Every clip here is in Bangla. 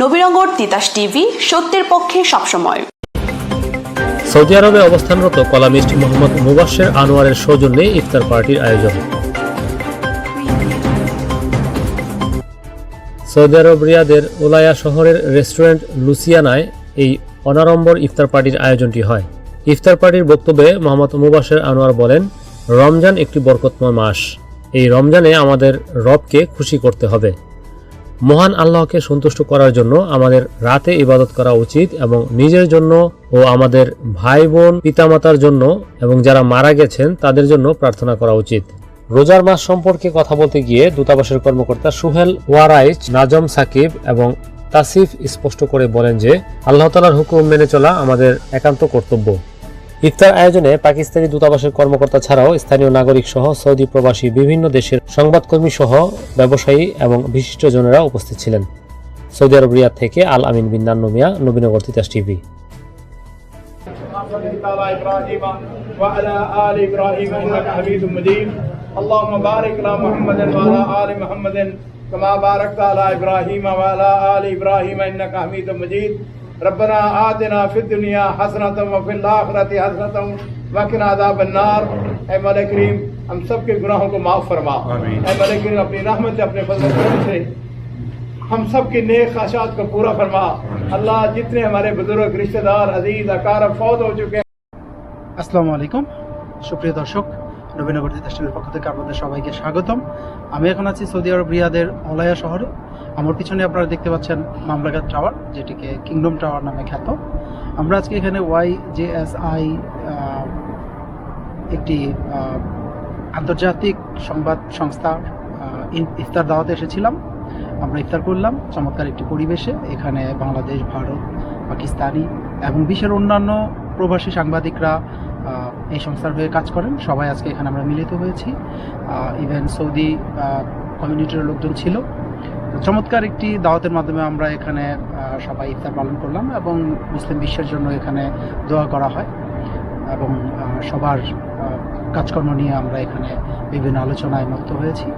নবীনগর তিতাস টিভি, সত্যের পক্ষে সবসময়। সৌদি আরবে অবস্থানরত কলামিস্ট মোহাম্মদ মুবাশ্বের আনোয়ারের সৌজন্যে ইফতার পার্টির আয়োজন। সৌদি আরব রিয়াদের ওলায়া শহরের রেস্টুরেন্ট লুসিয়ানায় এই অনারম্বর ইফতার পার্টির আয়োজনটি হয়। ইফতার পার্টির বক্তব্যে মোহাম্মদ মুবাশ্বের আনোয়ার বলেন, রমজান একটি বরকতময় মাস। এই রমজানে আমাদের রবকে খুশি করতে হবে। মহান আল্লাহকে সন্তুষ্ট করার জন্য আমাদের রাতে ইবাদত করা উচিত এবং নিজের জন্য ও আমাদের ভাই বোন পিতামাতার জন্য এবং যারা মারা গেছেন তাদের জন্য প্রার্থনা করা উচিত। রোজার মাস সম্পর্কে কথা বলতে গিয়ে দূতাবাসের কর্মকর্তা সুহেল ওয়ারাইচ, নাজম সাকিব এবং তাসিফ স্পষ্ট করে বলেন যে, আল্লাহ তালার হুকুম মেনে চলা আমাদের একান্ত কর্তব্য। ইফতার আয়োজনে পাকিস্তানি দূতাবাসের কর্মকর্তা ছাড়াও স্থানীয় নাগরিক সহ সৌদি প্রবাসী বিভিন্ন দেশের সংবাদকর্মী সহ ব্যবসায়ী এবং বিশিষ্টজনেরা উপস্থিত ছিলেন সৌদি আরব রিয়াদ থেকে আল আমিন বিন নান্নু মিয়া নবীনগর তিতাস টিভি صليت على ابراهيم وعلى ال ابراهيم انك حميد مجيد اللهم بارك على محمد وعلى ال محمد كما باركت على ابراهيم وعلى ال ابراهيم انك حميد مجيد ربنا آتنا فی الدنیا حسنتا وفی الاخرت حسنتا وقنا عذاب النار. اے ملک کریم ہم سب کے گناہوں کو معاف فرما۔ اے ملک کریم اپنی رحمت سے اپنے فضل کرم سے ہم سب کی نیک خواہشات کو پورا فرما۔ اللہ جتنے ہمارے بزرگ رشتہ دار عزیز اقارب فوت ہو چکے ہیں۔ السلام علیکم۔ شکریہ درشک۔ নবীনগর তিতাসের পক্ষ থেকে আপনাদের সবাইকে স্বাগতম। আমি এখন আছি সৌদি আরব রিয়াদের অলায়া শহরে। আমার পিছনে আপনারা দেখতে পাচ্ছেন মামলাকাত টাওয়ার, যেটিকে কিংডম টাওয়ার নামে খ্যাত। আমরা আজকে এখানে ওয়াই জে এস আই একটি আন্তর্জাতিক সংবাদ সংস্থা ইফতার দাওয়াতে এসেছিলাম। আমরা ইফতার করলাম। চমৎকার একটি পরিবেশে। এখানে বাংলাদেশ, ভারত, পাকিস্তানি এবং বিশ্বের অন্যান্য প্রবাসী সাংবাদিকরা এই সংস্থার হয়ে কাজ করেন। সবাই আজকে এখানে আমরা মিলিত হয়েছি। ইভেন সৌদি কমিউনিটির লোকজন ছিল। চমৎকার একটি দাওয়াতের মাধ্যমে আমরা এখানে সবাই ইফতার পালন করলাম এবং মুসলিম বিশ্বের জন্য এখানে দোয়া করা হয় এবং সবার কাজকর্ম নিয়ে আমরা এখানে বিভিন্ন আলোচনায় মত্ত হয়েছি।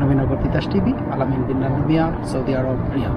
নবীনগর তিতাস টিভি, আলামিন বিন মিয়া সৌদি আরব, রিয়াদ।